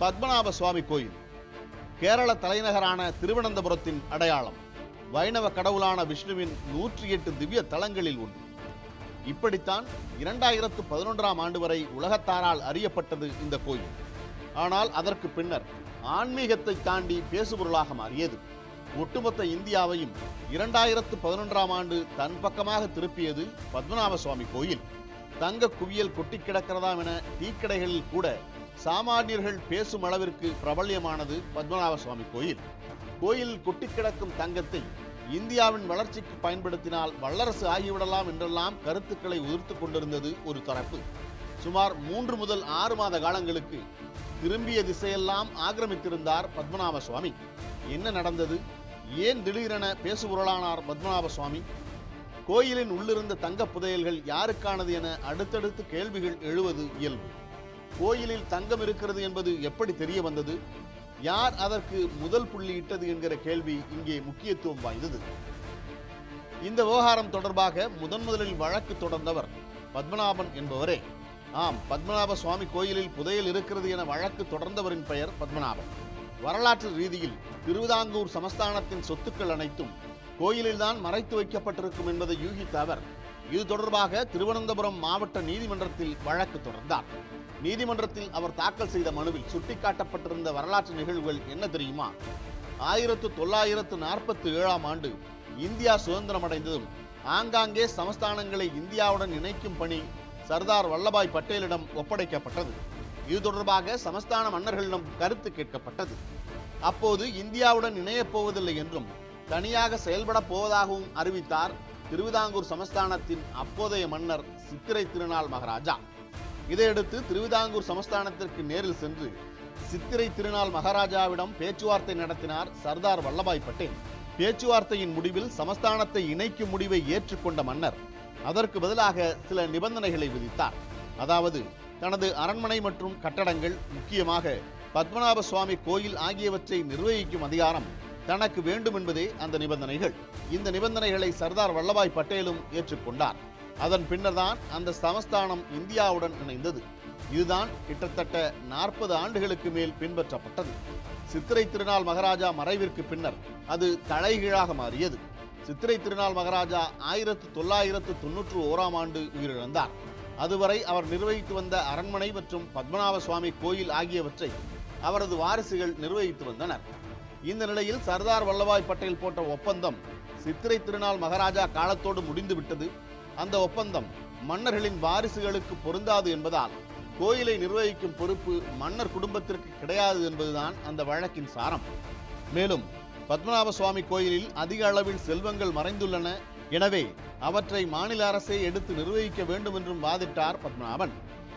பத்மநாப சுவாமி கோயில் கேரள தலைநகரான திருவனந்தபுரத்தின் அடையாளம். வைணவ கடவுளான விஷ்ணுவின் நூற்றி எட்டு திவ்ய தலங்களில் ஒன்று. இப்படித்தான் இரண்டாயிரத்து பதினொன்றாம் ஆண்டு வரை உலகத்தாரால் அறியப்பட்டது இந்த கோயில். ஆனால் அதற்கு பின்னர் ஆன்மீகத்தை தாண்டி பேசுபொருளாக மாறியது. ஒட்டுமொத்த இந்தியாவையும் இரண்டாயிரத்து பதினொன்றாம் ஆண்டு தன் பக்கமாக திருப்பியது பத்மநாப சுவாமி கோயில். தங்க குவியல் கொட்டி கிடக்கிறதாம் என டீக்கடைகளில் கூட சாமானியர்கள் பேசும் அளவிற்கு பிரபல்யமானது பத்மநாப சுவாமி கோயில் கோயிலில் கொட்டி கிடக்கும் தங்கத்தை இந்தியாவின் வளர்ச்சிக்கு பயன்படுத்தினால் வல்லரசு ஆகிவிடலாம் என்றெல்லாம் கருத்துக்களை உதிர்த்து கொண்டிருந்தது ஒரு தரப்பு. சுமார் மூன்று முதல் ஆறு மாத காலங்களுக்கு திரும்பிய திசையெல்லாம் ஆக்கிரமித்திருந்தார் பத்மநாப சுவாமி என்ன நடந்தது? ஏன் திடீரென பேசுபொருளானார் பத்மநாப சுவாமி கோயிலின் உள்ளிருந்த தங்க புதையல்கள் யாருக்கானது என அடுத்தடுத்து கேள்விகள் எழுவது இயல்பு. கோயிலில் தங்கம் இருக்கிறது என்பது எப்படி தெரிய வந்தது? யார் அதற்கு முதல் புள்ளி இட்டது என்கிற கேள்வி இங்கே முக்கியத்துவம் வாய்ந்தது. இந்த விவகாரம் தொடர்பாக முதன் முதலில் வழக்கு தொடர்ந்தவர் பத்மநாபன் என்பவரே. ஆம் பத்மநாப சுவாமி கோயிலில் புதையல் இருக்கிறது என வழக்கு தொடர்ந்தவரின் பெயர் பத்மநாபன். வரலாற்று ரீதியில் திருவிதாங்கூர் சமஸ்தானத்தின் சொத்துக்கள் அனைத்தும் கோயிலில்தான் மறைத்து வைக்கப்பட்டிருக்கும் என்பதை யூகித்த அவர் இது தொடர்பாக திருவனந்தபுரம் மாவட்ட நீதிமன்றத்தில் வழக்கு தொடர்ந்தார். நீதிமன்றத்தில் அவர் தாக்கல் செய்த மனுவில் சுட்டிக்காட்டப்பட்டிருந்த வரலாற்று நிகழ்வுகள் என்ன தெரியுமா? ஆயிரத்து தொள்ளாயிரத்து நாற்பத்தி ஏழாம் ஆண்டு இந்தியா சுதந்திரம் அடைந்ததும் ஆங்காங்கே சமஸ்தானங்களை இந்தியாவுடன் இணைக்கும் பணி சர்தார் வல்லபாய் பட்டேலிடம் ஒப்படைக்கப்பட்டது. இது தொடர்பாக சமஸ்தான மன்னர்களிடம் கருத்து கேட்கப்பட்டது. அப்போது இந்தியாவுடன் இணையப் போவதில்லை என்றும் தனியாக செயல்பட போவதாகவும் அறிவித்தார் திருவிதாங்கூர் சமஸ்தானத்தின் அப்போதைய மன்னர் சித்திரை திருநாள் மகாராஜா. இதையடுத்து திருவிதாங்கூர் சமஸ்தானத்திற்கு நேரில் சென்று சித்திரை திருநாள் மகாராஜாவிடம் பேச்சுவார்த்தை நடத்தினார் சர்தார் வல்லபாய் பட்டேல். பேச்சுவார்த்தையின் முடிவில் சமஸ்தானத்தை இணைக்கும் முடிவை ஏற்றுக்கொண்ட மன்னர் அதற்கு பதிலாக சில நிபந்தனைகளை விதித்தார். அதாவது தனது அரண்மனை மற்றும் கட்டடங்கள் முக்கியமாக பத்மநாப சுவாமி கோயில் ஆகியவற்றை நிர்வகிக்கும் அதிகாரம் தனக்கு வேண்டும் என்பதே அந்த நிபந்தனைகள். இந்த நிபந்தனைகளை சர்தார் வல்லபாய் பட்டேலும் ஏற்றுக்கொண்டார். அதன் பின்னர்தான் அந்த சமஸ்தானம் இந்தியாவுடன் இணைந்தது. இதுதான் கிட்டத்தட்ட நாற்பது ஆண்டுகளுக்கு மேல் பின்பற்றப்பட்டது. சித்திரை திருநாள் மகாராஜா மறைவிற்கு பின்னர் அது தலைகீழாக மாறியது. சித்திரை திருநாள் மகாராஜா ஆயிரத்து தொள்ளாயிரத்து தொன்னூற்று ஓராம் ஆண்டு உயிரிழந்தார். அதுவரை அவர் நிர்வகித்து வந்த அரண்மனை மற்றும் பத்மநாப சுவாமி கோயில் ஆகியவற்றை அவரது வாரிசுகள் நிர்வகித்து வந்தனர். இந்த நிலையில் சர்தார் வல்லபாய் பட்டேல் போட்ட ஒப்பந்தம் சித்திரை திருநாள் மகாராஜா காலத்தோடு முடிந்து விட்டது. அந்த ஒப்பந்தம் மன்னர்களின் வாரிசுகளுக்கு பொருந்தாது என்பதால் கோயிலை நிர்வகிக்கும் பொறுப்பு மன்னர் குடும்பத்திற்கு கிடையாது என்பதுதான் அந்த வழக்கின் சாரம். மேலும் பத்மநாப சுவாமி கோயிலில் அதிக அளவில் செல்வங்கள் மறைந்துள்ளன. எனவே அவற்றை மாநில அரசே எடுத்து நிர்வகிக்க வேண்டும் என்றும் வாதிட்டார் பத்மநாபன்.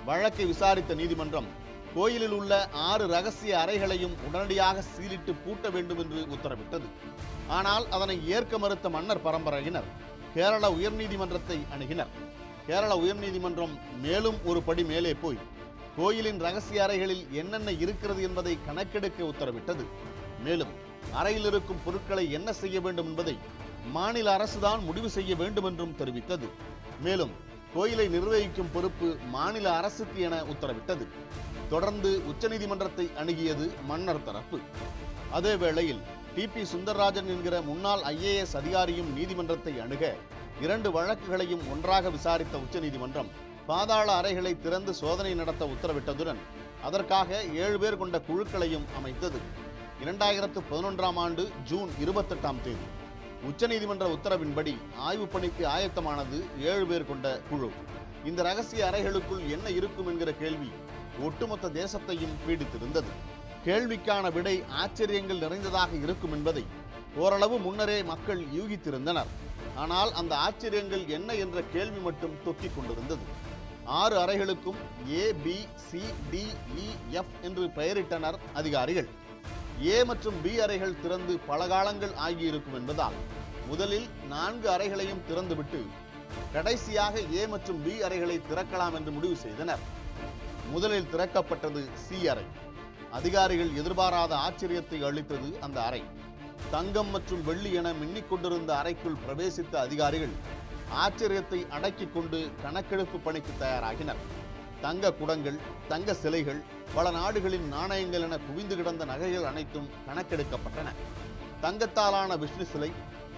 வழக்கை விசாரித்த நீதிமன்றம் கோயிலில் உள்ள ஆறு ரகசிய அறைகளையும் உடனடியாக சீலிட்டு பூட்ட வேண்டும் என்று உத்தரவிட்டது. ஆனால் அதனை ஏற்க மறுத்த மன்னர் பரம்பரையினர் கேரள உயர்நீதிமன்றத்தை அணுகினர். கேரள உயர்நீதிமன்றம் மேலும் ஒரு படி மேலே போய் கோயிலின் ரகசிய அறைகளில் என்னென்ன இருக்கிறது என்பதை கணக்கெடுக்க உத்தரவிட்டது. மேலும் அறையில் இருக்கும் பொருட்களை என்ன செய்ய வேண்டும் என்பதை மாநில அரசுதான் முடிவு செய்ய வேண்டும் என்றும் தெரிவித்தது. மேலும் கோயிலை நிர்வகிக்கும் பொறுப்பு மாநில அரசுக்கு என உத்தரவிட்டது. தொடர்ந்து உச்சநீதிமன்றத்தை அணுகியது மன்னர் தரப்பு. அதே வேளையில் டி. பி. சுந்தரராஜன் என்கிற முன்னாள் ஐஏஎஸ் அதிகாரியும் நீதிமன்றத்தை அணுக இரண்டு வழக்குகளையும் ஒன்றாக விசாரித்த உச்சநீதிமன்றம் பாதாள அறைகளை திறந்து சோதனை நடத்த உத்தரவிட்டதுடன் அதற்காக ஏழு பேர் கொண்ட குழுக்களையும் அமைத்தது. இரண்டாயிரத்து பதினொன்றாம் ஆண்டு ஜூன் இருபத்தெட்டாம் தேதி. உச்சநீதிமன்ற உத்தரவின்படி ஆய்வுப் பணிக்கு ஆயத்தமானது ஏழு பேர் கொண்ட குழு. இந்த ரகசிய அறைகளுக்குள் என்ன இருக்கும் என்கிற கேள்வி ஒட்டுமொத்த தேசத்தையும் பீடித்திருந்தது. கேள்விக்கான விடை ஆச்சரியங்கள் நிறைந்ததாக இருக்கும் என்பதை ஓரளவு முன்னரே மக்கள் யூகித்திருந்தனர். ஆனால் அந்த ஆச்சரியங்கள் என்ன என்ற கேள்வி மட்டும் தொக்கிக் கொண்டிருந்தது. ஆறு அறைகளுக்கும் A B C D E F என்று பெயரிட்டனர் அதிகாரிகள். ஏ மற்றும் பி அறைகள் திறந்து பல காலங்கள் ஆகியிருக்கும் என்பதால் முதலில் நான்கு அறைகளையும் திறந்துவிட்டு கடைசியாக ஏ மற்றும் பி அறைகளை திறக்கலாம் என்று முடிவு செய்தனர். முதலில் திறக்கப்பட்டது சி அறை. அதிகாரிகள் எதிர்பாராத ஆச்சரியத்தை அளித்தது அந்த அறை. தங்கம் மற்றும் வெள்ளி என மின்னிக் கொண்டிருந்த அறைக்குள் பிரவேசித்த அதிகாரிகள் ஆச்சரியத்தை அடக்கிக் கொண்டு கணக்கெடுப்பு பணிக்கு தயாராகினர். தங்க குடங்கள் தங்க சிலைகள் பல நாடுகளின் நாணயங்கள் என குவிந்து கிடந்த நகைகள் அனைத்தும் கணக்கெடுக்கப்பட்டன. தங்கத்தாலான விஷ்ணு சிலை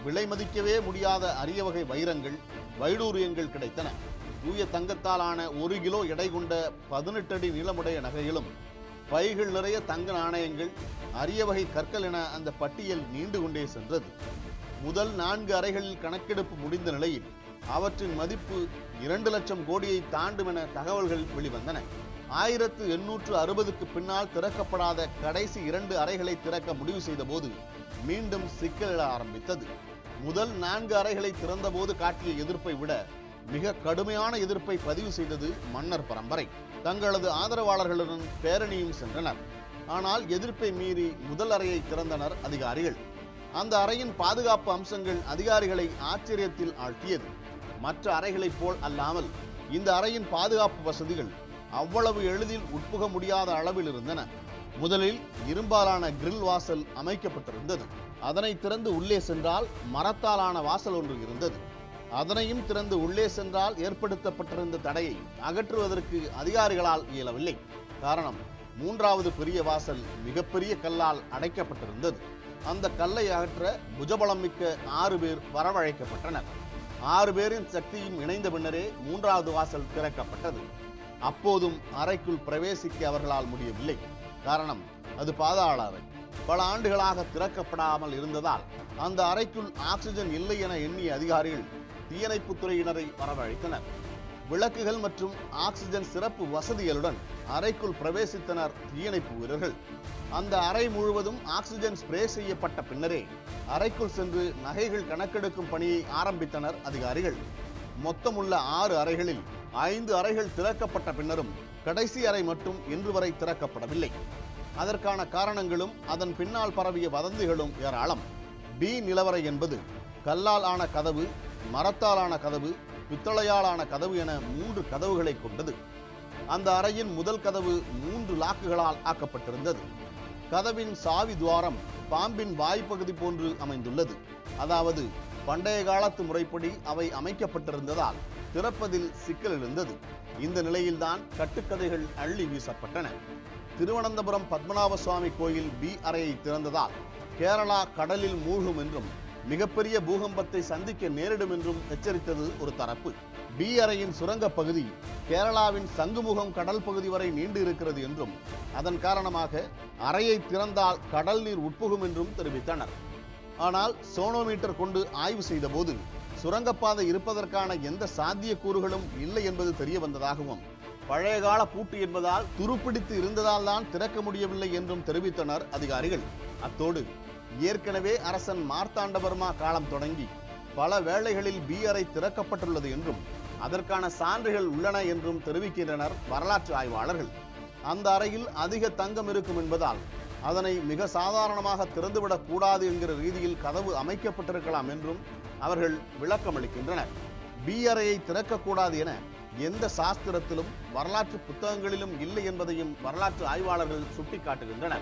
விலை மதிக்கவே முடியாத அரிய வகை வைரங்கள் வைடூரியங்கள் கிடைத்தன. தூய தங்கத்தாலான ஒரு கிலோ எடை கொண்ட பதினெட்டு அடி நீளமுடைய நகைகளும் பைகள் நிறைய தங்க நாணயங்கள் அரிய வகை கற்கள் என அந்த பட்டியல் நீண்டு கொண்டே சென்றது. முதல் நான்கு அறைகளில் கணக்கெடுப்பு முடிந்த நிலையில் அவற்றின் மதிப்பு இரண்டு லட்சம் கோடியை தாண்டும் என தகவல்கள் வெளிவந்தன. ஆயிரத்து எண்ணூற்று அறுபதுக்கு பின்னால் திறக்கப்படாத கடைசி இரண்டு அறைகளை திறக்க முடிவு செய்தபோது மீண்டும் சிக்கலிட ஆரம்பித்தது. முதல் நான்கு அறைகளை திறந்தபோது காட்டிய எதிர்ப்பை விட மிக கடுமையான எதிர்ப்பை பதிவு செய்தது மன்னர் பரம்பரை. தங்களது ஆதரவாளர்களுடன் பேரணியும் சென்றனர். ஆனால் எதிர்ப்பை மீறி முதல் அறையை திறந்தனர் அதிகாரிகள். அந்த அறையின் பாதுகாப்பு அம்சங்கள் அதிகாரிகளை ஆச்சரியத்தில் ஆழ்த்தியது. மற்ற அறைகளைப் போல் அல்லாமல் இந்த அறையின் பாதுகாப்பு வசதிகள் அவ்வளவு எளிதில் உட்புக முடியாத அளவில் இருந்தன. முதலில் இரும்பாலான கிரில் வாசல் அமைக்கப்பட்டிருந்தது. அதனை திறந்து உள்ளே சென்றால் மரத்தாலான வாசல் ஒன்று இருந்தது. அதனையும் திறந்து உள்ளே சென்றால் ஏற்படுத்தப்பட்டிருந்த தடையை அகற்றுவதற்கு அதிகாரிகளால் இயலவில்லை. காரணம் மூன்றாவது பெரிய வாசல் மிகப்பெரிய கல்லால் அடைக்கப்பட்டிருந்தது. அந்த கல்லை அகற்ற புஜபலம் மிக்க ஆறு பேர் வரவழைக்கப்பட்டனர். ஆறு பேரின் சக்தியும் இணைந்த பின்னரே மூன்றாவது வாசல் திறக்கப்பட்டது. அப்போதும் அறைக்குள் பிரவேசிக்க அவர்களால் முடியவில்லை. காரணம் அது பாதாள அறை பல ஆண்டுகளாக திறக்கப்படாமல் இருந்ததால் அந்த அறைக்குள் ஆக்சிஜன் இல்லை என எண்ணிய அதிகாரிகள் தீயணைப்புத் துறையினரை வரவழைத்தனர். விளக்குகள் மற்றும் ஆக்சிஜன் சிறப்பு வசதிகளுடன் அறைக்குள் பிரவேசித்தனர் தீயணைப்பு வீரர்கள். அந்த அறை முழுவதும் ஆக்சிஜன் ஸ்ப்ரே செய்யப்பட்ட பின்னரே அறைக்குள் சென்று நகைகள் கணக்கெடுக்கும் பணியை ஆரம்பித்தனர் அதிகாரிகள். மொத்தமுள்ள ஆறு அறைகளில் ஐந்து அறைகள் திறக்கப்பட்ட பின்னரும் கடைசி அறை மட்டும் இன்று வரை திறக்கப்படவில்லை. அதற்கான காரணங்களும் அதன் பின்னால் பரவிய வதந்திகளும் ஏராளம். டி நிலவரை என்பது கல்லால் ஆன கதவு மரத்தாலான கதவு பித்தளையால் ஆன கதவு என மூன்று கதவுகளை கொண்டது. அந்த அறையின் முதல் கதவு மூன்று லாக்குகளால் ஆக்கப்பட்டிருந்தது. கதவின் சாவி துவாரம் பாம்பின் வாய்ப்பகுதி போன்று அமைந்துள்ளது. அதாவது பண்டைய காலத்து முறைப்படி அவை அமைக்கப்பட்டிருந்ததால் திறப்பதில் சிக்கல் எழுந்தது. இந்த நிலையில்தான் கட்டுக்கதைகள் அள்ளி வீசப்பட்டன. திருவனந்தபுரம் பத்மநாப சுவாமி கோயில் பி அறையை திறந்ததால் கேரளா கடலில் மூழ்கும் என்றும் மிகப்பெரிய பூகம்பத்தை சந்திக்க நேரிடும் என்றும் எச்சரித்தது ஒரு தரப்பு. பி அறையின் சுரங்க பகுதி கேரளாவின் சங்குமுகம் கடல் பகுதி வரை நீண்டு இருக்கிறது என்றும் அதன் காரணமாக அறையை திறந்தால் கடல் நீர் உட்புகும் என்றும் தெரிவித்தனர். ஆனால் சோனோமீட்டர் கொண்டு ஆய்வு செய்தபோது சுரங்கப்பாதை இருப்பதற்கான எந்த சாத்தியக்கூறுகளும் இல்லை என்பது தெரிய வந்ததாகவும் பழைய கால பூட்டு என்பதால் துருப்பிடித்து இருந்ததால் தான் திறக்க முடியவில்லை என்றும் தெரிவித்தனர் அதிகாரிகள். அத்தோடு ஏற்கனவே அரசன் மார்த்தாண்டவர்மா காலம் தொடங்கி பல வேளைகளில் பி அறை திறக்கப்பட்டுள்ளது என்றும் அதற்கான சான்றுகள் உள்ளன என்றும் தெரிவிக்கின்றனர் வரலாற்று ஆய்வாளர்கள். அந்த அறையில் அதிக தங்கம் இருக்கும் என்பதால் அதனை மிக சாதாரணமாக திறந்துவிடக் கூடாது என்கிற ரீதியில் கதவு அமைக்கப்பட்டிருக்கலாம் என்றும் அவர்கள் விளக்கமளிக்கின்றனர். பி அறையை திறக்கக்கூடாது என எந்த சாஸ்திரத்திலும் வரலாற்று புத்தகங்களிலும் இல்லை என்பதையும் வரலாற்று ஆய்வாளர்கள் சுட்டிக்காட்டுகின்றனர்.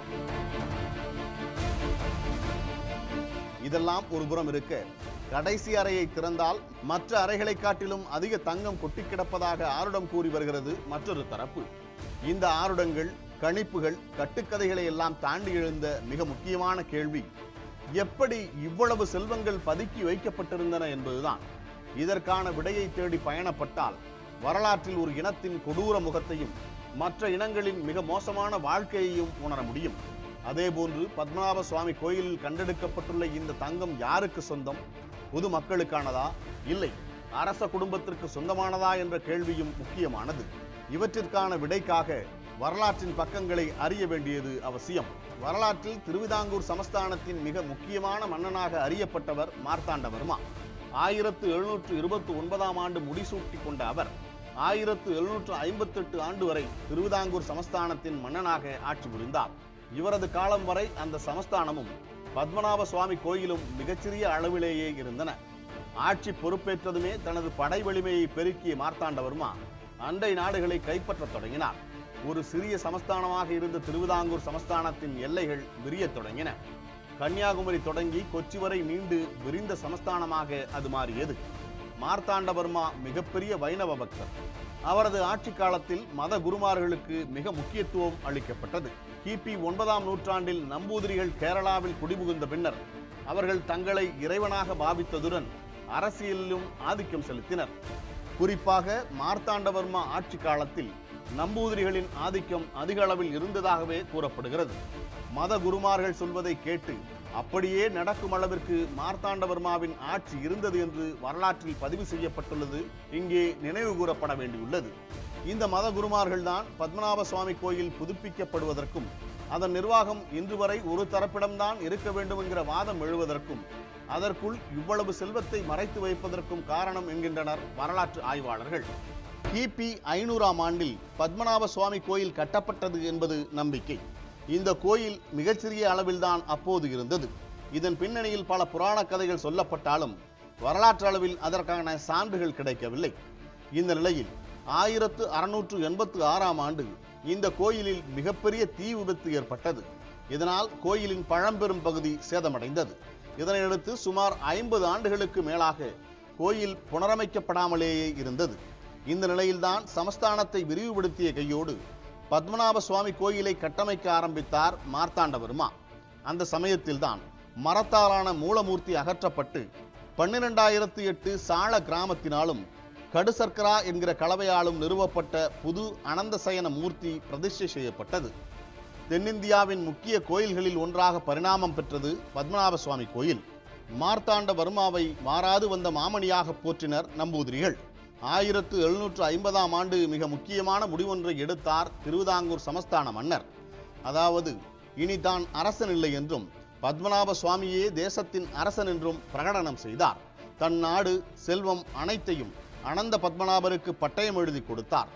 இதெல்லாம் ஒரு புறம் இருக்க. கடைசி அறையை திறந்தால் மற்ற அறைகளை காட்டிலும் அதிக தங்கம் கொட்டி கிடப்பதாக ஆருடம் கூறி வருகிறது மற்றொரு தரப்பு. இந்த ஆருடங்கள் கணிப்புகள் கட்டுக்கதைகளை எல்லாம் தாண்டி எழுந்த மிக முக்கியமான கேள்வி. எப்படி இவ்வளவு செல்வங்கள் பதுக்கி வைக்கப்பட்டிருந்தன என்பதுதான். இதற்கான விடையை தேடி பயணப்பட்டால் வரலாற்றில் ஒரு இனத்தின் கொடூர முகத்தையும் மற்ற இனங்களின் மிக மோசமான வாழ்க்கையையும் உணர முடியும். அதேபோன்று பத்மநாப சுவாமி கோயிலில் கண்டெடுக்கப்பட்டுள்ள இந்த தங்கம் யாருக்கு சொந்தம்? பொது மக்களுக்கானதா இல்லை. அரச குடும்பத்திற்கு சொந்தமானதா என்ற கேள்வியும் முக்கியமானது. இவற்றிற்கான விடைக்காக வரலாற்றின் பக்கங்களை அறிய வேண்டியது அவசியம். வரலாற்றில் திருவிதாங்கூர் சமஸ்தானத்தின் மிக முக்கியமான மன்னனாக அறியப்பட்டவர் மார்த்தாண்டவர்மா. ஆயிரத்து எழுநூற்று இருபத்தி ஒன்பதாம் ஆண்டு முடிசூட்டி கொண்ட அவர் ஆயிரத்து எழுநூற்று ஐம்பத்தெட்டு ஆண்டு வரை திருவிதாங்கூர் சமஸ்தானத்தின் மன்னனாக ஆட்சி புரிந்தார். இவரது காலம் வரை அந்த சமஸ்தானமும் பத்மநாப சுவாமி கோயிலும் மிகச்சிறிய அளவிலேயே இருந்தன. ஆட்சி பொறுப்பேற்றதுமே தனது படை வலிமையை பெருக்கிய மார்த்தாண்டவர்மா அண்டை நாடுகளை கைப்பற்றத் தொடங்கினார். ஒரு சிறிய சமஸ்தானமாக இருந்த திருவிதாங்கூர் சமஸ்தானத்தின் எல்லைகள் விரியத் தொடங்கின. கன்னியாகுமரி தொடங்கி கொச்சி வரை நீண்டு விரிந்த சமஸ்தானமாக அது மாறியது. மார்த்தாண்டவர்மா மிகப்பெரிய வைணவ பக்தர். அவரது ஆட்சி காலத்தில் மத குருமார்களுக்கு மிக முக்கியத்துவம் அளிக்கப்பட்டது. கிபி ஒன்பதாம் நூற்றாண்டில் நம்பூதிரிகள் கேரளாவில் குடிபுகுந்த பின்னர் அவர்கள் தங்களை இறைவனாக பாவித்ததுடன் அரசியலிலும் ஆதிக்கம் செலுத்தினர். குறிப்பாக மார்த்தாண்டவர்மா ஆட்சி காலத்தில் நம்பூதிரிகளின் ஆதிக்கம் அதிக அளவில் இருந்ததாகவே கூறப்படுகிறது. மத குருமார்கள் சொல்வதை கேட்டு அப்படியே நடக்கும் அளவிற்கு மார்த்தாண்டவர்மாவின் ஆட்சி இருந்தது என்று வரலாற்றில் பதிவு செய்யப்பட்டுள்ளது. இங்கே நினைவு கூறப்பட வேண்டியுள்ளது. இந்த மத குருமார்கள் தான் பத்மநாப சுவாமி கோயில் புதுப்பிக்கப்படுவதற்கும் அதன் நிர்வாகம் இன்று வரை ஒரு தரப்பிடம்தான் இருக்க வேண்டும் என்கிற வாதம் எழுவதற்கும் அதற்குள் இவ்வளவு செல்வத்தை மறைத்து வைப்பதற்கும் காரணம் என்கின்றனர் வரலாற்று ஆய்வாளர்கள். கிபி ஐநூறாம் ஆண்டில் பத்மநாப சுவாமி கோயில் கட்டப்பட்டது என்பது நம்பிக்கை. இந்த கோயில் மிகச்சிறிய அளவில்தான் அப்போது இருந்தது. இதன் பின்னணியில் பல புராண கதைகள் சொல்லப்பட்டாலும் வரலாற்று அளவில் அதற்கான சான்றுகள் கிடைக்கவில்லை. இந்த நிலையில் ஆயிரத்து அறுநூற்று எண்பத்து ஆறாம் ஆண்டு இந்த கோயிலில் மிகப்பெரிய தீ விபத்து ஏற்பட்டது. இதனால் கோயிலின் பழம்பெரும் பகுதி சேதமடைந்தது. இதனையடுத்து சுமார் ஐம்பது ஆண்டுகளுக்கு மேலாக கோயில் புனரமைக்கப்படாமலேயே இருந்தது. இந்த நிலையில்தான் சமஸ்தானத்தை விரிவுபடுத்திய கையோடு பத்மநாப சுவாமி கோயிலை கட்டமைக்க ஆரம்பித்தார் மார்த்தாண்டவர்மா. அந்த சமயத்தில்தான் மரத்தாலான மூலமூர்த்தி அகற்றப்பட்டு பன்னிரெண்டாயிரத்து எட்டு சால கிராமத்தினாலும் கடுசர்க்கரா என்கிற கலவையாலும் நிறுவப்பட்ட புது அனந்தசயன மூர்த்தி பிரதிஷ்டை செய்யப்பட்டது. தென்னிந்தியாவின் முக்கிய கோயில்களில் ஒன்றாக பரிணாமம் பெற்றது பத்மநாப சுவாமி கோயில். மார்த்தாண்ட வர்மாவை மாறாது வந்த மாமணியாக போற்றினர் நம்பூதிரிகள். ஆயிரத்து எழுநூற்று ஐம்பதாம் ஆண்டு மிக முக்கியமான முடிவொன்றை எடுத்தார் திருவிதாங்கூர் சமஸ்தான மன்னர். அதாவது இனி தான் அரசன் இல்லை என்றும் பத்மநாப சுவாமியே தேசத்தின் அரசன் என்றும் பிரகடனம் செய்தார். தன் நாடு செல்வம் அனைத்தையும் அனந்த பத்மநாபருக்கு பட்டயம் எழுதி கொடுத்தார்.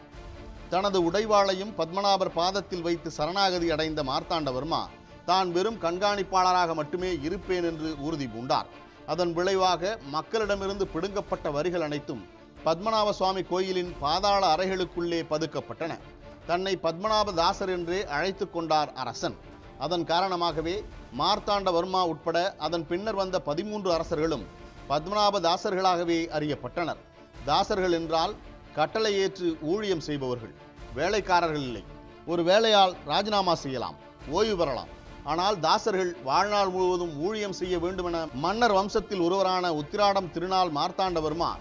தனது உடைவாளையும் பத்மநாபர் பாதத்தில் வைத்து சரணாகதி அடைந்த மார்த்தாண்டவர்மா தான் வெறும் கண்காணிப்பாளராக மட்டுமே இருப்பேன் என்று உறுதி பூண்டார். அதன் விளைவாக மக்களிடமிருந்து பிடுங்கப்பட்ட வரிகள் அனைத்தும் பத்மநாப சுவாமி கோயிலின் பாதாள அறைகளுக்குள்ளே பதுக்கப்பட்டன. தன்னை பத்மநாப தாசர் என்றே அழைத்து கொண்டார் அரசன். அதன் காரணமாகவே மார்த்தாண்டவர்மா உட்பட அதன் பின்னர் வந்த பதிமூன்று அரசர்களும் பத்மநாப தாசர்களாகவே அறியப்பட்டனர். தாசர்கள் என்றால் கட்டளை ஏற்று ஊழியம் செய்பவர்கள். வேலைக்காரர்கள் இல்லை. ஒரு வேலையால் ராஜினாமா செய்யலாம் ஓய்வு பெறலாம். ஆனால் தாசர்கள் வாழ்நாள் முழுவதும் ஊழியம் செய்ய வேண்டுமென மன்னர் வம்சத்தில் ஒருவரான உத்திராடம் திருநாள் மார்த்தாண்டவர்மா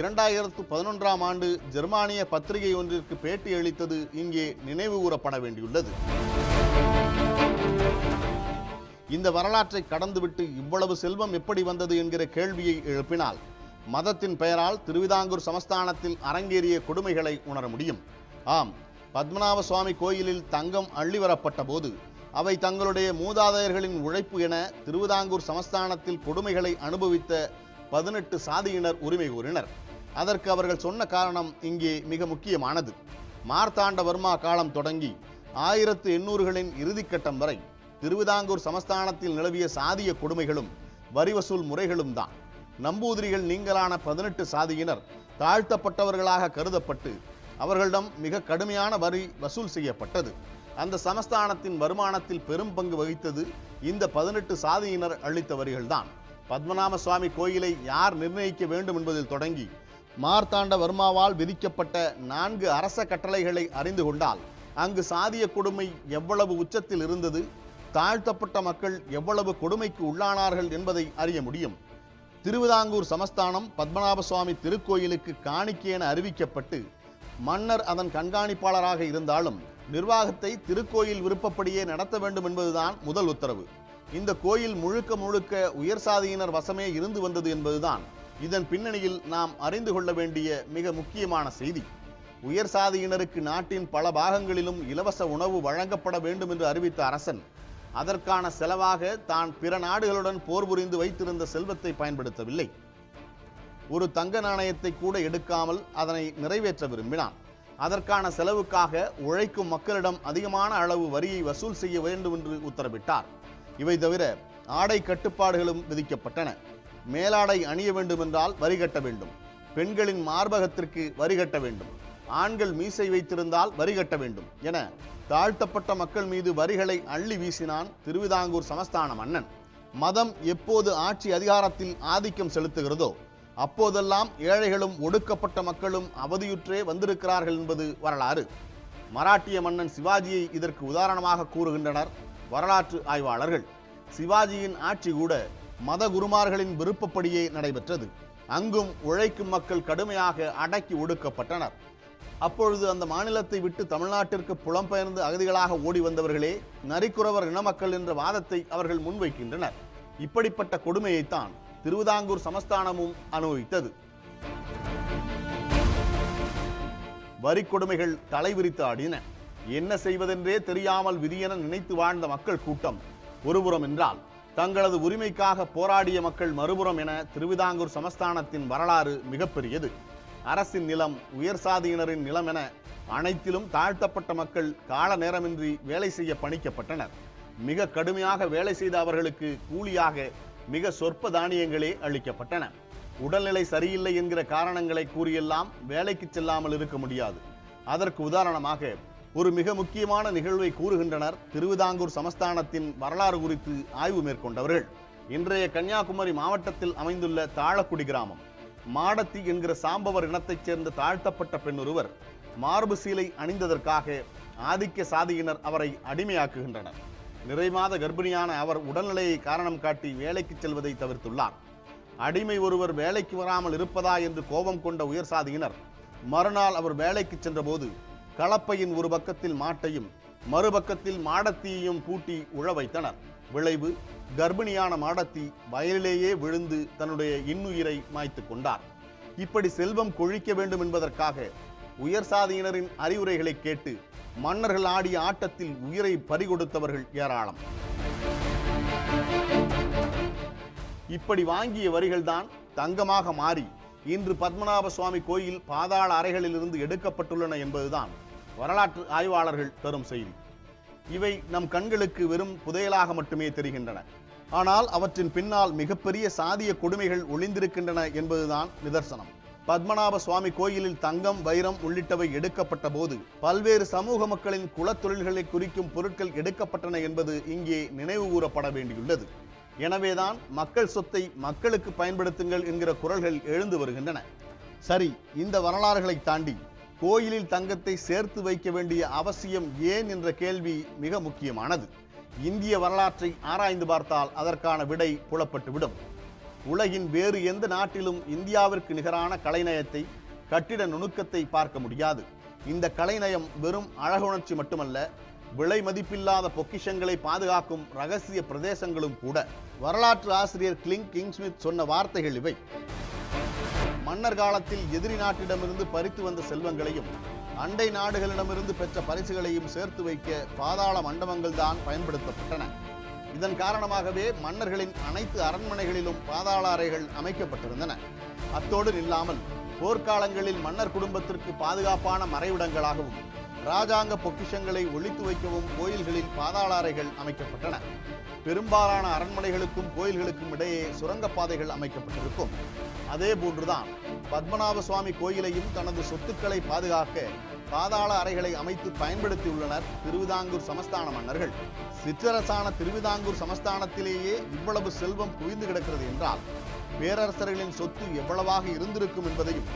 இரண்டாயிரத்து பதினொன்றாம் ஆண்டு ஜெர்மானிய பத்திரிகை ஒன்றிற்கு பேட்டி அளித்தது இங்கே நினைவு கூறப்பட வேண்டியுள்ளது. இந்த வரலாற்றை கடந்துவிட்டு இவ்வளவு செல்வம் எப்படி வந்தது என்கிற கேள்வியை எழுப்பினால் மதத்தின் பெயரால் திருவிதாங்கூர் சமஸ்தானத்தில் அரங்கேறிய கொடுமைகளை உணர முடியும். ஆம் பத்மநாப சுவாமி கோயிலில் தங்கம் அள்ளிவரப்பட்ட போது அவை தங்களுடைய மூதாதையர்களின் உழைப்பு என திருவிதாங்கூர் சமஸ்தானத்தில் கொடுமைகளை அனுபவித்த பதினெட்டு சாதியினர் உரிமை கூறினர் அதற்கு அவர்கள் சொன்ன காரணம் இங்கே மிக முக்கியமானது. மார்த்தாண்டவர்மா காலம் தொடங்கி ஆயிரத்து எண்ணூறுகளின் இறுதிக்கட்டம் வரை திருவிதாங்கூர் சமஸ்தானத்தில் நிலவிய சாதிய கொடுமைகளும் வரி வசூல் முறைகளும் தான். நம்பூதிரிகள் நீங்களான பதினெட்டு சாதியினர் தாழ்த்தப்பட்டவர்களாக கருதப்பட்டு அவர்களிடம் மிக கடுமையான வரி வசூல் செய்யப்பட்டது. அந்த சமஸ்தானத்தின் வருமானத்தில் பெரும் பங்கு வகித்தது இந்த பதினெட்டு சாதியினர் அளித்த வரிகள்தான். பத்மநாப சுவாமி கோயிலை யார் நிர்ணயிக்க வேண்டும் என்பதில் தொடங்கி மார்த்தாண்ட வர்மாவால் விதிக்கப்பட்ட நான்கு அரச கட்டளைகளை அறிந்து கொண்டால் அங்கு சாதிய கொடுமை எவ்வளவு உச்சத்தில் இருந்தது தாழ்த்தப்பட்ட மக்கள் எவ்வளவு கொடுமைக்கு உள்ளானார்கள் என்பதை அறிய முடியும். திருவிதாங்கூர் சமஸ்தானம் பத்மநாப சுவாமி திருக்கோயிலுக்கு காணிக்கை என அறிவிக்கப்பட்டு மன்னர் அதன் கண்காணிப்பாளராக இருந்தாலும் நிர்வாகத்தை திருக்கோயில் விருப்பப்படியே நடத்த வேண்டும் என்பதுதான் முதல் உத்தரவு. இந்த கோயில் முழுக்க முழுக்க உயர் சாதியினர் வசமே இருந்து வந்தது என்பதுதான் இதன் பின்னணியில் நாம் அறிந்து கொள்ள வேண்டிய மிக முக்கியமான செய்தி. உயர் சாதியினருக்கு நாட்டின் பல பாகங்களிலும் இலவச உணவு வழங்கப்பட வேண்டும் என்று அறிவித்த அரசன் அதற்கான செலவாக தான் பிற நாடுகளுடன் போர் புரிந்து வைத்திருந்த செல்வத்தை பயன்படுத்தவில்லை. ஒரு தங்க நாணயத்தை கூட எடுக்காமல் அதனை நிறைவேற்ற விரும்பினான். அதற்கான செலவுக்காக உழைக்கும் மக்களிடம் அதிகமான அளவு வரியை வசூல் செய்ய வேண்டும் என்று உத்தரவிட்டார். இவை தவிர ஆடை கட்டுப்பாடுகளும் விதிக்கப்பட்டன. மேலாடை அணிய வேண்டுமென்றால் வரி கட்ட வேண்டும். பெண்களின் மார்பகத்திற்கு வரி கட்ட வேண்டும். ஆண்கள் மீசை வைத்திருந்தால் வரி கட்ட வேண்டும் என தாழ்த்தப்பட்ட மக்கள் மீது வரிகளை அள்ளி வீசினான் திருவிதாங்கூர் சமஸ்தான மன்னன். மதம் எப்போது ஆட்சி அதிகாரத்தில் ஆதிக்கம் செலுத்துகிறதோ அப்போதெல்லாம் ஏழைகளும் ஒடுக்கப்பட்ட மக்களும் அவதியுற்றே வந்திருக்கிறார்கள் என்பது வரலாறு. மராட்டிய மன்னன் சிவாஜியை இதற்கு உதாரணமாக கூறுகின்றனர் வரலாற்று ஆய்வாளர்கள். சிவாஜியின் ஆட்சி கூட மத குருமார்களின் விருப்பப்படியே நடைபெற்றது. அங்கும் உழைக்கும் மக்கள் கடுமையாக அடக்கி ஒடுக்கப்பட்டனர். அப்பொழுது அந்த மாநிலத்தை விட்டு தமிழ்நாட்டிற்கு புலம்பெயர்ந்து அகதிகளாக ஓடி வந்தவர்களே நரிக்குறவர் இனமக்கள் என்ற வாதத்தை அவர்கள் முன்வைக்கின்றனர். இப்படிப்பட்ட கொடுமையைத்தான் திருவிதாங்கூர் சமஸ்தானமும் அனுபவித்தது. வரி கொடுமைகள் தலைவிரித்து ஆடின. என்ன செய்வதென்றே தெரியாமல் விதியென நினைத்து வாழ்ந்த மக்கள் கூட்டம் ஒருபுறம் என்றால் தங்களது உரிமைக்காக போராடிய மக்கள் மறுபுறம் என திருவிதாங்கூர் சமஸ்தானத்தின் வரலாறு மிகப்பெரியது. அரசின் நிலம் உயர் சாதியினரின் நிலம் என அனைத்திலும் தாழ்த்தப்பட்ட மக்கள் கால நேரமின்றி வேலை செய்ய பணிக்கப்பட்டனர். மிக கடுமையாக வேலை செய்த அவர்களுக்கு கூலியாக மிக சொற்ப தானியங்களே அளிக்கப்பட்டன. உடல்நிலை சரியில்லை என்கிற காரணங்களை கூறியெல்லாம் வேலைக்கு செல்லாமல் இருக்க முடியாது. அதற்கு உதாரணமாக ஒரு மிக முக்கியமான நிகழ்வை கூறுகின்றனர் திருவிதாங்கூர் சமஸ்தானத்தின் வரலாறு குறித்து ஆய்வு மேற்கொண்டவர்கள். இன்றைய கன்னியாகுமரி மாவட்டத்தில் அமைந்துள்ள தாழக்குடி கிராமம். மாடத்தி என்கிற சாம்பவர் இனத்தைச் சேர்ந்த தாழ்த்தப்பட்ட பெண் ஒருவர் மார்பு சீலை அணிந்ததற்காக ஆதிக்க சாதியினர் அவரை அடிமையாக்குகின்றனர். நிறைமாத கர்ப்பிணியான அவர் உடல்நிலையை காரணம் காட்டி வேலைக்கு செல்வதை தவிர்த்துள்ளார். அடிமை ஒருவர் வேலைக்கு வராமல் இருப்பதா என்று கோபம் கொண்ட உயர் சாதியினர் மறுநாள் அவர் வேலைக்கு சென்றபோது கலப்பையின் ஒரு பக்கத்தில் மாட்டையும் மறுபக்கத்தில் மாடத்தியையும் பூட்டி உழ வைத்தனர். விளைவு கர்ப்பிணியான மாடத்தி வயலிலேயே விழுந்து தன்னுடைய இன்னுயிரை மாய்த்து கொண்டார். இப்படி செல்வம் கொழிக்க வேண்டும் என்பதற்காக உயர் சாதியினரின் அறிவுரைகளை கேட்டு மன்னர்கள் ஆடிய ஆட்டத்தில் உயிரை பறிகொடுத்தவர்கள் ஏராளம். இப்படி வாங்கிய வரிகள்தான் தங்கமாக மாறி இன்று பத்மநாப சுவாமி கோயில் பாதாள அறைகளிலிருந்து எடுக்கப்பட்டுள்ளன என்பதுதான் வரலாற்று ஆய்வாளர்கள் தரும் செய்தி. இவை நம் கண்களுக்கு வெறும் புதையலாக மட்டுமே தெரிகின்றன. ஆனால் அவற்றின் பின்னால் மிகப்பெரிய சாதிய கொடுமைகள் ஒளிந்திருக்கின்றன என்பதுதான் நிதர்சனம். பத்மநாப சுவாமி கோயிலில் தங்கம் வைரம் உள்ளிட்டவை எடுக்கப்பட்ட போது பல்வேறு சமூக மக்களின் குலத்தொழில்களை குறிக்கும் பொருட்கள் எடுக்கப்பட்டன என்பது இங்கே நினைவு கூறப்பட வேண்டியுள்ளது. எனவேதான் மக்கள் சொத்தை மக்களுக்கு பயன்படுத்துங்கள் என்கிற குரல்கள் எழுந்து வருகின்றன. சரி இந்த வரலாறுகளை தாண்டி கோயிலில் தங்கத்தை சேர்த்து வைக்க வேண்டிய அவசியம் ஏன் என்ற கேள்வி மிக முக்கியமானது. இந்திய வரலாற்றை ஆராய்ந்து பார்த்தால் அதற்கான விடை புலப்பட்டுவிடும். உலகின் வேறு எந்த நாட்டிலும் இந்தியாவிற்கு நிகரான கலைநயத்தை கட்டிட நுணுக்கத்தை பார்க்க முடியாது. இந்த கலைநயம் வெறும் அழகுணர்ச்சி மட்டுமல்ல விலை மதிப்பில்லாத பொக்கிஷங்களை பாதுகாக்கும் ரகசிய பிரதேசங்களும் கூட. வரலாற்று ஆசிரியர் கிளிங் கிங்ஸ்மித் சொன்ன வார்த்தைகள் இவை. மன்னர் காலத்தில் எதிரி நாட்டிடமிருந்து பறித்து வந்த செல்வங்களையும் அண்டை நாடுகளிடமிருந்து பெற்ற பரிசுகளையும் சேர்த்து வைக்க பாதாள மண்டபங்கள் தான் பயன்படுத்தப்பட்டன. இதன் காரணமாகவே மன்னர்களின் அனைத்து அரண்மனைகளிலும் பாதாள அறைகள் அமைக்கப்பட்டிருந்தன. அத்தோடு நில்லாமல் போர்க்காலங்களில் மன்னர் குடும்பத்திற்கு பாதுகாப்பான மறைவிடங்களாகவும் ராஜாங்க பொக்கிஷங்களை ஒழித்து வைக்கவும் கோயில்களில் பாதாள அறைகள் அமைக்கப்பட்டன. பெரும்பாலான அரண்மனைகளுக்கும் கோயில்களுக்கும் இடையே சுரங்கப்பாதைகள் அமைக்கப்பட்டிருக்கும். அதே போன்றுதான் பத்மநாப சுவாமி கோயிலையும் தனது சொத்துக்களை பாதுகாக்க பாதாள அறைகளை அமைத்து பயன்படுத்தியுள்ளனர் திருவிதாங்கூர் சமஸ்தான மன்னர்கள் சிற்றரசான திருவிதாங்கூர் சமஸ்தானத்திலேயே இவ்வளவு செல்வம் குவிந்து கிடக்கிறது என்றால் பேரரசர்களின் சொத்து எவ்வளவாக இருந்திருக்கும் என்பதையும்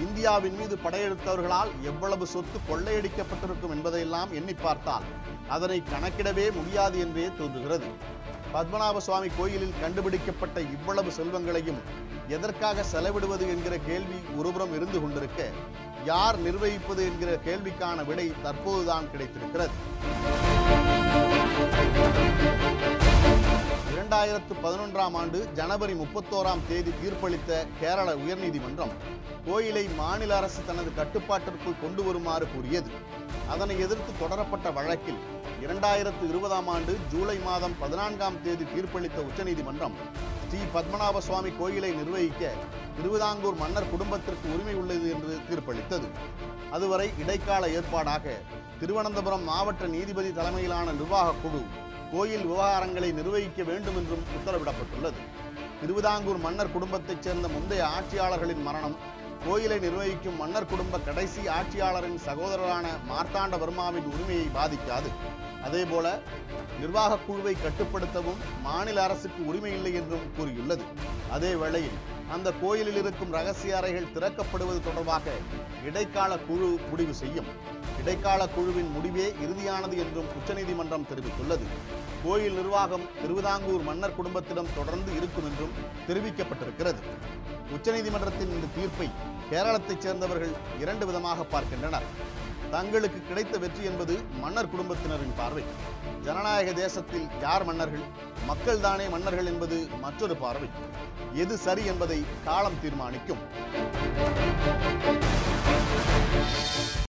இந்தியாவின் மீது படையெடுத்தவர்களால் எவ்வளவு சொத்து கொள்ளையடிக்கப்பட்டிருக்கும் என்பதையெல்லாம் எண்ணி பார்த்தால் அதனை கணக்கிடவே முடியாது என்றே தோன்றுகிறது. பத்மநாப சுவாமி கோயிலில் கண்டுபிடிக்கப்பட்ட இவ்வளவு செல்வங்களையும் எதற்காக செலவிடுவது என்கிற கேள்வி ஒருபுறம் இருந்து கொண்டிருக்க யார் நிர்வகிப்பது என்கிற கேள்விக்கான விடை தற்போதுதான் கிடைத்திருக்கிறது. இரண்டாயிரத்து பதினொன்றாம் ஆண்டு ஜனவரி முப்பத்தோராம் தேதி தீர்ப்பளித்த கேரள உயர்நீதிமன்றம் கோயிலை மாநில அரசு தனது கட்டுப்பாட்டிற்குள் கொண்டு வருமாறு கூறியது. அதனை எதிர்த்து தொடரப்பட்ட வழக்கில் இரண்டாயிரத்து இருபதாம் ஆண்டு ஜூலை மாதம் பதினான்காம் தேதி தீர்ப்பளித்த உச்சநீதிமன்றம் ஸ்ரீ பத்மநாப சுவாமி கோயிலை நிர்வகிக்க திருவிதாங்கூர் மன்னர் குடும்பத்திற்கு உரிமை உள்ளது என்று தீர்ப்பளித்தது. அதுவரை இடைக்கால ஏற்பாடாக திருவனந்தபுரம் மாவட்ட நீதிபதி தலைமையிலான நிர்வாகக் குழு கோயில் விவகாரங்களை நிர்வகிக்க வேண்டும் என்றும் உத்தரவிடப்பட்டுள்ளது. திருவிதாங்கூர் மன்னர் குடும்பத்தைச் சேர்ந்த முந்தைய ஆட்சியாளர்களின் மரணம் கோயிலை நிர்வகிக்கும் மன்னர் குடும்ப கடைசி ஆட்சியாளரின் சகோதரரான மார்த்தாண்டவர்மாவின் உரிமையை பாதிக்காது. அதேபோல நிர்வாகக் குழுவை கட்டுப்படுத்தவும் மாநில அரசுக்கு உரிமை இல்லை என்றும் கூறியுள்ளது. அதே வேளையில் அந்த கோயிலில் இருக்கும் ரகசிய அறைகள் திறக்கப்படுவது தொடர்பாக இடைக்கால குழு முடிவு செய்யும். இடைக்கால குழுவின் முடிவே இறுதியானது என்றும் உச்சநீதிமன்றம் தெரிவித்துள்ளது. கோயில் நிர்வாகம் திருவிதாங்கூர் மன்னர் குடும்பத்திடம் தொடர்ந்து இருக்கும் என்றும் தெரிவிக்கப்பட்டிருக்கிறது. உச்சநீதிமன்றத்தின் இந்த தீர்ப்பை கேரளத்தைச் சேர்ந்தவர்கள் இரண்டு விதமாக பார்க்கின்றனர். தங்களுக்கு கிடைத்த வெற்றி என்பது மன்னர் குடும்பத்தினரின் பார்வை. ஜனநாயக தேசத்தில் யார் மன்னர்கள்? மக்கள் தானே மன்னர்கள் என்பது மற்றொரு பார்வை. எது சரி என்பதை காலம் தீர்மானிக்கும்.